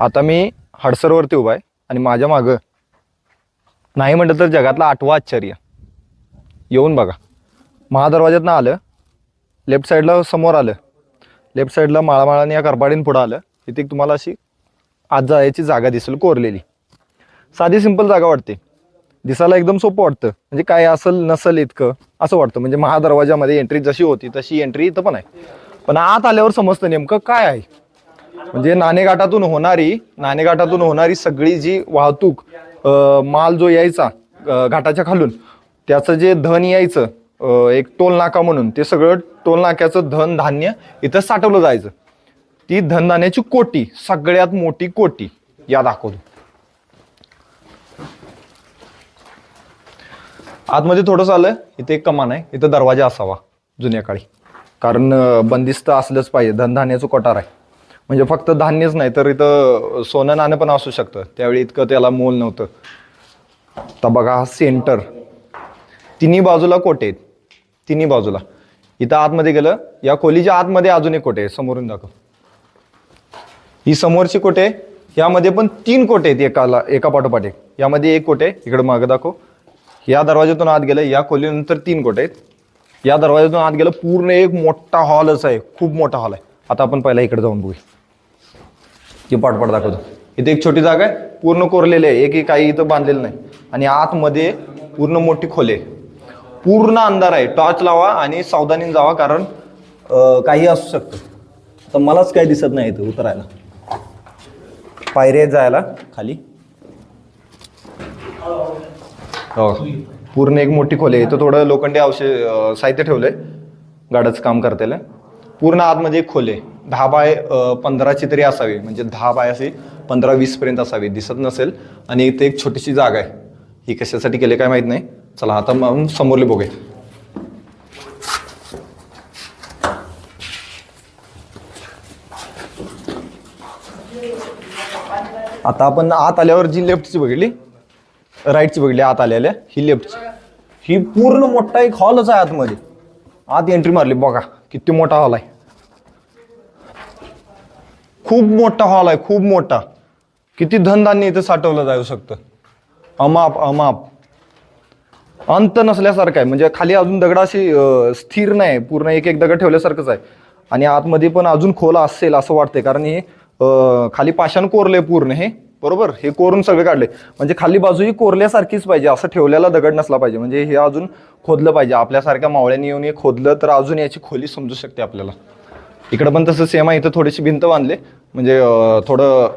आता मी हडसरवरती उभा आहे आणि माझ्या मागं नाही म्हटलं तर जगातला आठवा आश्चर्य. येऊन बघा. महादरवाज्यातनं आलं लेफ्ट साईडला समोर आलं लेफ्ट साईडला माळामाळाने या करपाडीन पुढं आलं इथे तुम्हाला अशी आत जायची जागा दिसेल कोरलेली. साधी सिंपल जागा वाटते. दिसायला एकदम सोपं वाटतं. म्हणजे काय असेल नसेल इतकं असं वाटतं. म्हणजे महादरवाजामध्ये एंट्री जशी होती तशी एंट्री इथं पण आहे. पण आत आल्यावर समजतं नेमकं काय आहे. म्हणजे नाणेघाटातून होणारी नाणेघाटातून होणारी सगळी जी वाहतूक माल जो यायचा घाटाच्या खालून त्याचं जे धन यायचं एक टोल नाका म्हणून ते सगळं टोल नाक्याचं धन धान्य इथं साठवलं जायचं. ती धनधान्याची कोटी सगळ्यात मोठी कोटी या दाखवतो. आतमध्ये थोडंसं आलं इथे एक कमान आहे इथं दरवाजा असावा जुन्या काळी. कारण बंदिस्त असलंच पाहिजे धनधान्याचं कोठार आहे. म्हणजे फक्त धान्यच नाही तर इथं सोनं नाणं पण असू शकतं. त्यावेळी इतकं त्याला मोल नव्हतं. तर बघा हा सेंटर. तिन्ही बाजूला कोटे आहेत. तिन्ही बाजूला. इथं आतमध्ये गेलं या खोलीच्या आतमध्ये अजून एक कोटे आहे समोरून दाखव. ही समोरची कोटे आहे. यामध्ये पण तीन कोटे आहेत एकाला एका पाठोपाठ. एक यामध्ये एक कोटे आहे. इकडे मागं दाखव. या दरवाज्यातून आत गेलं या खोलीनंतर तीन कोटे आहेत. या दरवाज्यातून आत गेलं पूर्ण एक मोठा हॉलच आहे खूप मोठा हॉल आहे. आता आपण पहिला इकडे जाऊन बघूया. ती पाठपाठ दाखवतो. इथे एक छोटी जागा आहे पूर्ण कोरलेली आहे एक काही इथं बांधलेलं नाही. आणि आतमध्ये पूर्ण मोठी खोले आहे. पूर्ण अंधार आहे. टॉर्च लावा आणि सावधानीने जावा कारण काही असू शकतं. तर मलाच काही दिसत नाही इथं उतरायला. पायऱ्या जायला खाली. हो. पूर्ण एक मोठी खोली आहे. इथं थोडं लोखंडी औषध साहित्य साहित्य ठेवलंय. गाड्याचं काम करतेला पूर्ण आतमध्ये एक खोले दहा बाय पंधराची तरी असावी. म्हणजे दहा बाय असे पंधरा वीसपर्यंत असावी. दिसत नसेल आणि इथे एक छोटीशी जागा आहे. ही कशासाठी केली काय माहीत नाही. चला आता मग समोरले बघूया. आता आपण आत आल्यावर जी लेफ्टची बघितली राईटची बघितली आत आलेल्या ही लेफ्टची. ही पूर्ण मोठा एक हॉलच आहे आतमध्ये. आत एंट्री मारली बघा किती मोठा हॉल आहे. खूप मोठा हॉल आहे खूप मोठा. किती धनधान्य इथं साठवलं जाऊ शकतं? अमाप अमाप. अंत नसल्यासारखं आहे. म्हणजे खाली अजून दगड अशी स्थिर नाही. पूर्ण एक एक दगड ठेवल्यासारखंच आहे. आणि आतमध्ये पण अजून खोला असेल असं वाटतंय. कारण हे खाली पाषाण कोरले पूर्ण हे. बरोबर? हे कोरून सगळे काढले म्हणजे खाली बाजू ही कोरल्यासारखीच पाहिजे. असं ठेवलेला दगड नसला पाहिजे. म्हणजे हे अजून खोदलं पाहिजे. आपल्यासारख्या मावळ्यांनी येऊन हे खोदलं तर अजून याची खोली समजू शकते आपल्याला. इकडं पण तसं सेम आहे. इथं थोडीशी भिंत बांधली. म्हणजे थोडं